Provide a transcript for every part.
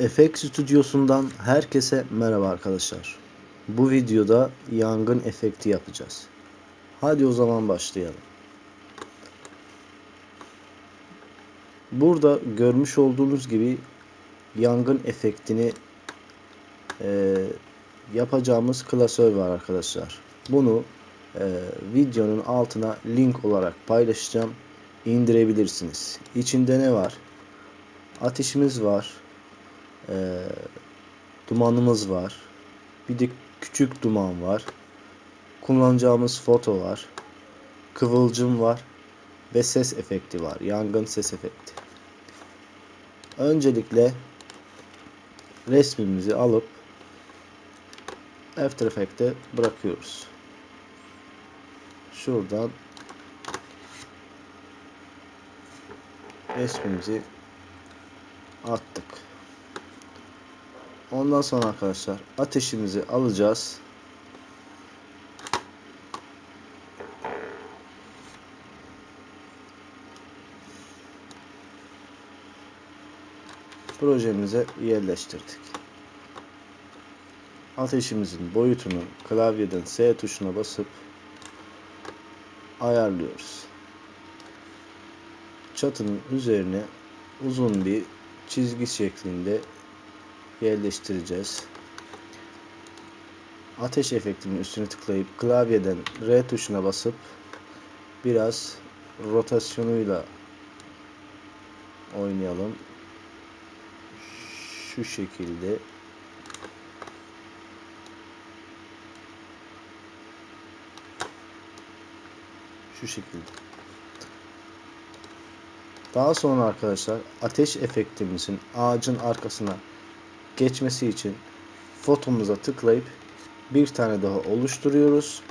Efekt Stüdyosu'ndan herkese merhaba arkadaşlar. Bu videoda yangın efekti yapacağız. Hadi o zaman başlayalım. Burada görmüş olduğunuz gibi yangın efektini e, yapacağımız klasör var arkadaşlar. Bunu e, videonun altına link olarak paylaşacağım. İndirebilirsiniz. İçinde ne var? Ateşimiz var. E, dumanımız var. Bir de küçük duman var. Kullanacağımız foto var. Kıvılcım var. Ve ses efekti var. Yangın ses efekti. Öncelikle resmimizi alıp After Effects'e bırakıyoruz. Şuradan resmimizi attık. Ondan sonra arkadaşlar ateşimizi alacağız. Projemize yerleştirdik. Ateşimizin boyutunu klavyeden S tuşuna basıp ayarlıyoruz. Çatının üzerine uzun bir çizgi şeklinde yerleştireceğiz. Ateş efektinin üstüne tıklayıp klavyeden R tuşuna basıp biraz rotasyonuyla oynayalım. Şu şekilde şu şekilde. Daha sonra arkadaşlar ateş efektimizin ağacın arkasına geçmesi için fotomuza tıklayıp bir tane daha oluşturuyoruz.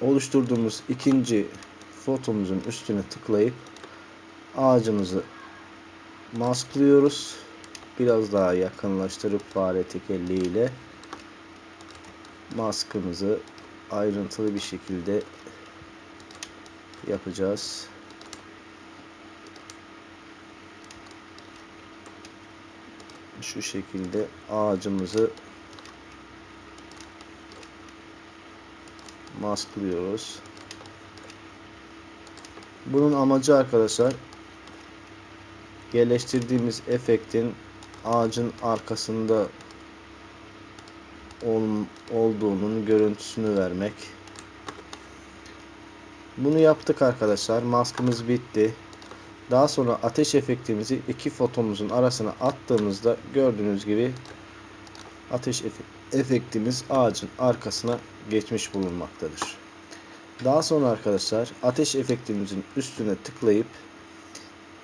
Oluşturduğumuz ikinci fotomuzun üstüne tıklayıp ağacımızı masklıyoruz. Biraz daha yakınlaştırıp fare tekerleğiyle maskımızı ayrıntılı bir şekilde yapacağız. Şu şekilde ağacımızı masklıyoruz. Bunun amacı arkadaşlar yerleştirdiğimiz efektin ağacın arkasında ol, olduğunun görüntüsünü vermek. Bunu yaptık arkadaşlar. Maskımız bitti. Daha sonra ateş efektimizi iki fotomuzun arasına attığımızda gördüğünüz gibi ateş efektimiz ağacın arkasına geçmiş bulunmaktadır. Daha sonra arkadaşlar ateş efektimizin üstüne tıklayıp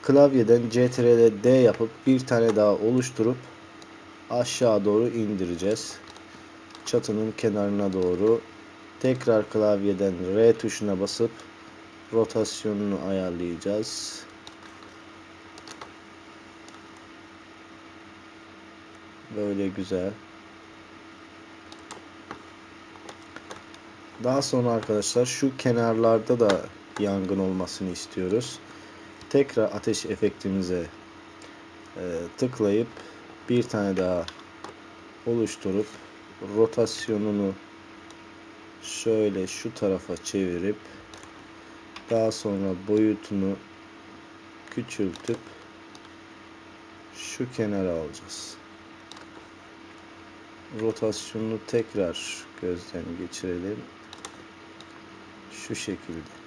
klavyeden CTRL D yapıp bir tane daha oluşturup aşağı doğru indireceğiz. Çatının kenarına doğru tekrar klavyeden R tuşuna basıp rotasyonunu ayarlayacağız. Böyle güzel. Daha sonra arkadaşlar şu kenarlarda da yangın olmasını istiyoruz. Tekrar ateş efektimize e, tıklayıp bir tane daha oluşturup rotasyonunu şöyle şu tarafa çevirip daha sonra boyutunu küçültüp şu kenara alacağız. Rotasyonunu tekrar gözden geçirelim. Şu şekilde.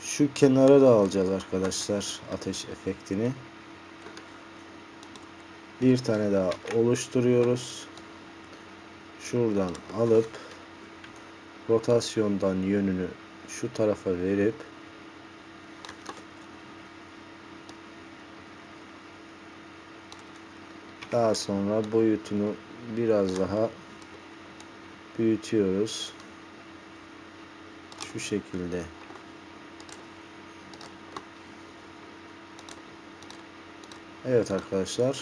Şu kenara da alacağız arkadaşlar ateş efektini. Bir tane daha oluşturuyoruz. Şuradan alıp rotasyondan yönünü şu tarafa verip daha sonra boyutunu biraz daha büyütüyoruz. Şu şekilde. Evet arkadaşlar.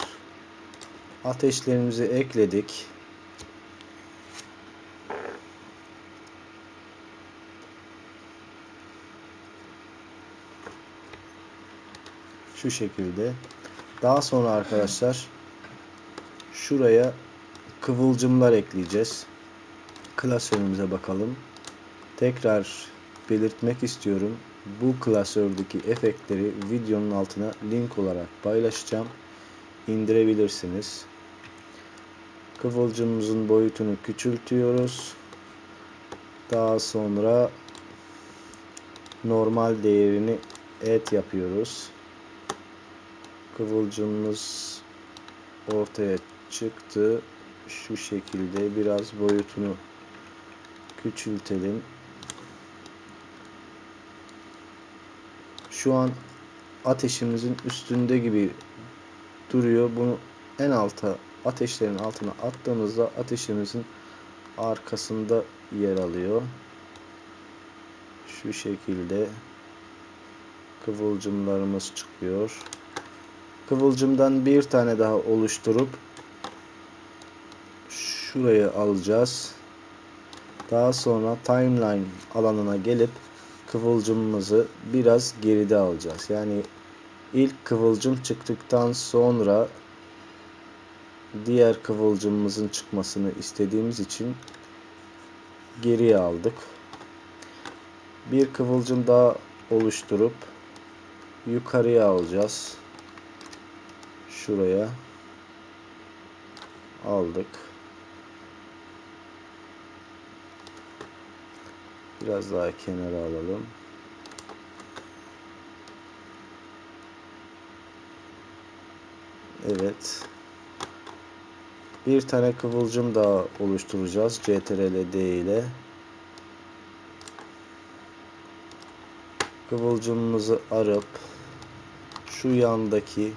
Ateşlerimizi ekledik. Şu şekilde. Daha sonra arkadaşlar şuraya kıvılcımlar ekleyeceğiz. Klasörümüze bakalım. Tekrar belirtmek istiyorum. Bu klasördeki efektleri videonun altına link olarak paylaşacağım. İndirebilirsiniz. Kıvılcımımızın boyutunu küçültüyoruz. Daha sonra normal değerini et yapıyoruz. Kıvılcımımız ortaya çıktı. Şu şekilde biraz boyutunu küçültelim. Şu an ateşimizin üstünde gibi duruyor. Bunu en alta ateşlerin altına attığımızda ateşimizin arkasında yer alıyor. Şu şekilde kıvılcımlarımız çıkıyor. Kıvılcımdan bir tane daha oluşturup şuraya alacağız. Daha sonra timeline alanına gelip kıvılcımımızı biraz geride alacağız. Yani ilk kıvılcım çıktıktan sonra diğer kıvılcımımızın çıkmasını istediğimiz için geriye aldık. Bir kıvılcım daha oluşturup yukarıya alacağız. Şuraya aldık. Biraz daha kenara alalım. Evet. Bir tane kıvılcım daha oluşturacağız. CTRL D ile. Kıvılcımımızı arıp şu yandaki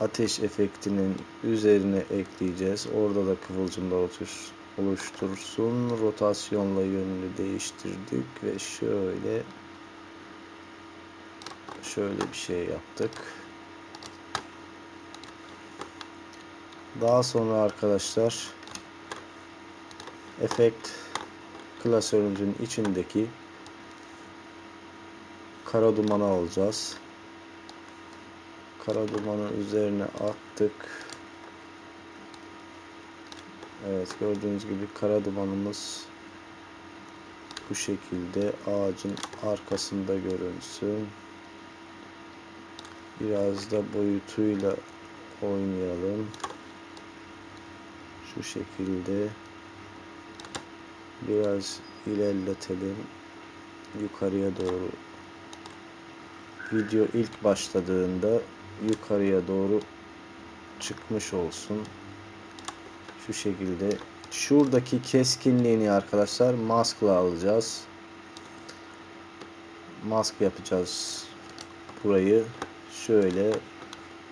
ateş efektinin üzerine ekleyeceğiz. Orada da kıvılcımlar oluştur, oluştursun. Rotasyonla yönünü değiştirdik ve şöyle şöyle bir şey yaptık. Daha sonra arkadaşlar efekt klasörümüzün içindeki kara dumanı alacağız. Kara dumanı üzerine attık. Evet gördüğünüz gibi kara dumanımız bu şekilde ağacın arkasında görünsün. Biraz da boyutuyla oynayalım. Şu şekilde biraz ilerletelim. Yukarıya doğru. Video ilk başladığında yukarıya doğru çıkmış olsun. Şu şekilde. Şuradaki keskinliğini arkadaşlar maskla alacağız. Mask yapacağız. Burayı şöyle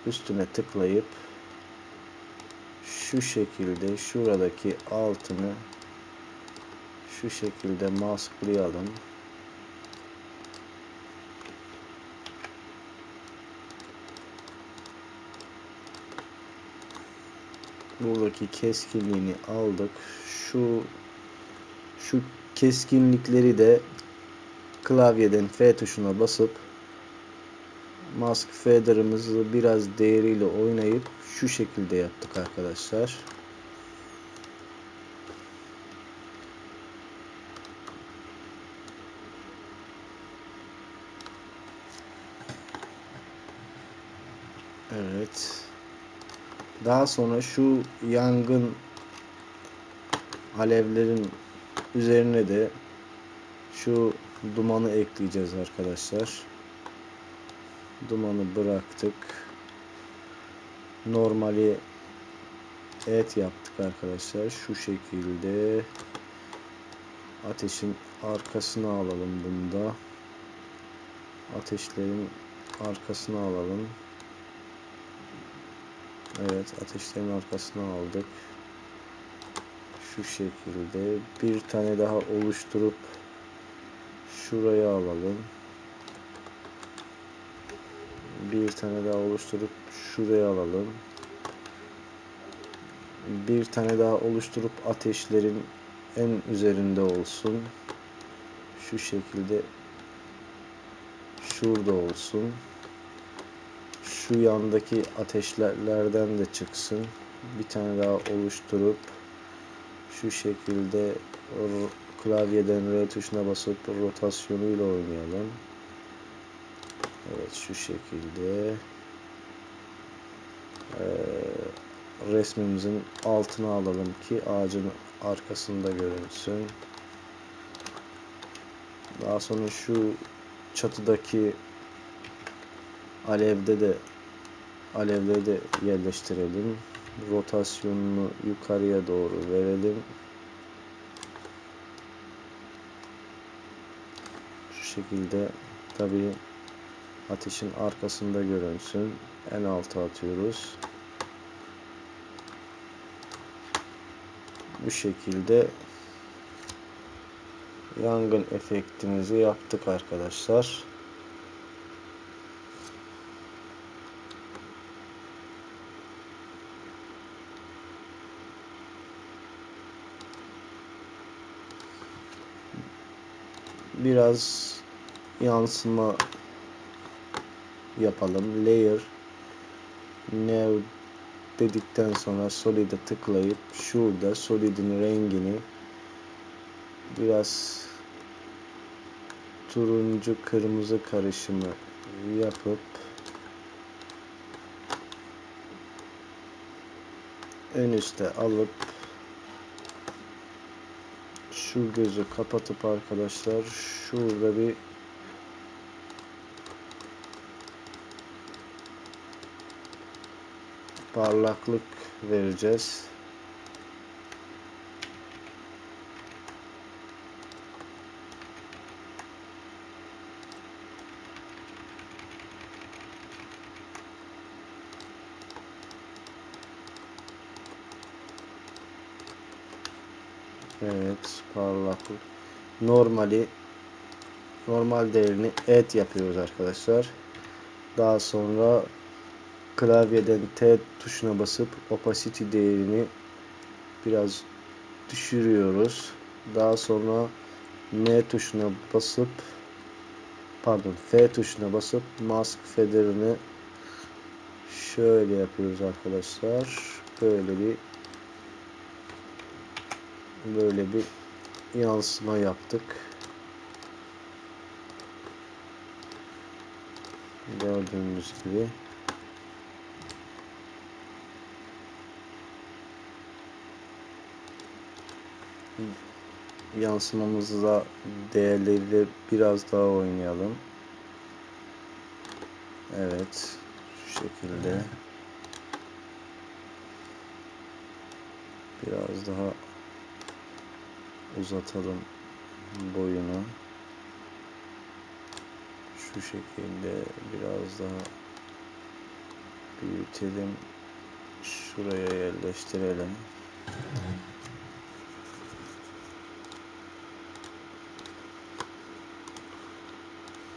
üstüne tıklayıp şu şekilde şuradaki altını şu şekilde masklayalım. Buradaki keskinliğini aldık. Şu şu keskinlikleri de klavyeden F tuşuna basıp mask fader'ımızı biraz değeriyle oynayıp şu şekilde yaptık arkadaşlar. Evet. Daha sonra şu yangın alevlerin üzerine de şu dumanı ekleyeceğiz arkadaşlar. Dumanı bıraktık. Normali et yaptık arkadaşlar. Şu şekilde ateşin arkasına alalım bunda. Ateşlerin arkasına alalım. Evet ateşlerin arkasına aldık. Şu şekilde bir tane daha oluşturup şuraya alalım. Bir tane daha oluşturup şuraya alalım. Bir tane daha oluşturup ateşlerin en üzerinde olsun. Şu şekilde şurada olsun. Şu yandaki ateşlerden de çıksın. Bir tane daha oluşturup şu şekilde klavyeden R tuşuna basıp rotasyonuyla oynayalım. Evet şu şekilde. Ee, resmimizin altına alalım ki ağacın arkasında görünsün. Daha sonra şu çatıdaki alevde de alevleri de yerleştirelim. Rotasyonunu yukarıya doğru verelim. Şu şekilde tabii ateşin arkasında görünsün. En alta atıyoruz. Bu şekilde yangın efektimizi yaptık arkadaşlar. Biraz yansıma yapalım. Layer New dedikten sonra Solid'e tıklayıp şurada Solid'in rengini biraz turuncu kırmızı karışımı yapıp en üste alıp şu gözü kapatıp arkadaşlar şurada bir parlaklık vereceğiz. Evet, parlaklık. Normali normal değerini et yapıyoruz arkadaşlar. Daha sonra klavyeden T tuşuna basıp opacity değerini biraz düşürüyoruz. Daha sonra N tuşuna basıp pardon F tuşuna basıp mask featherini şöyle yapıyoruz arkadaşlar. Böyle bir böyle bir yansıma yaptık. Gördüğünüz gibi. yansımamızla değerleriyle biraz daha oynayalım. Evet. Şu şekilde. Biraz daha uzatalım boyunu. Şu şekilde biraz daha büyütelim. Şuraya yerleştirelim.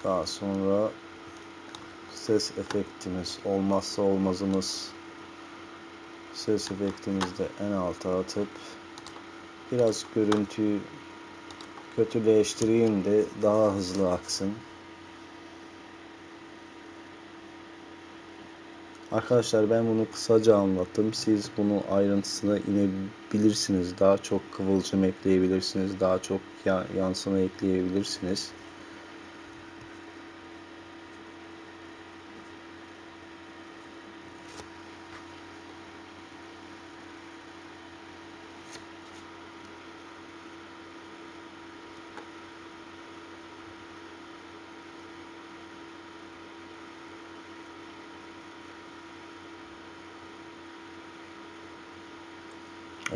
Daha sonra ses efektimiz olmazsa olmazımız ses efektimizi de en alta atıp biraz görüntüyü kötüleştireyim de daha hızlı aksın. Arkadaşlar ben bunu kısaca anlattım. Siz bunu ayrıntısına inebilirsiniz. Daha çok kıvılcım ekleyebilirsiniz. Daha çok ya- yansıma ekleyebilirsiniz.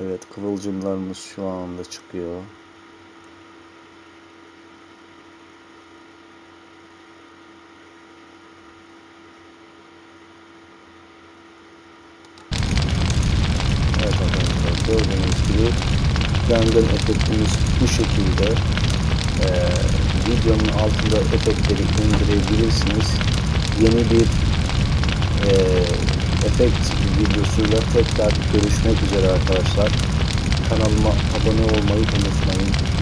Evet kıvılcımlarımız şu anda çıkıyor. Evet arkadaşlar gördüğünüz gibi yangın efektimiz bu şekilde. Ee, videonun altında efektleri indirebilirsiniz. Yeni bir e, efekt videosuyla tekrar görüşmek üzere arkadaşlar. Kanalıma abone olmayı unutmayın.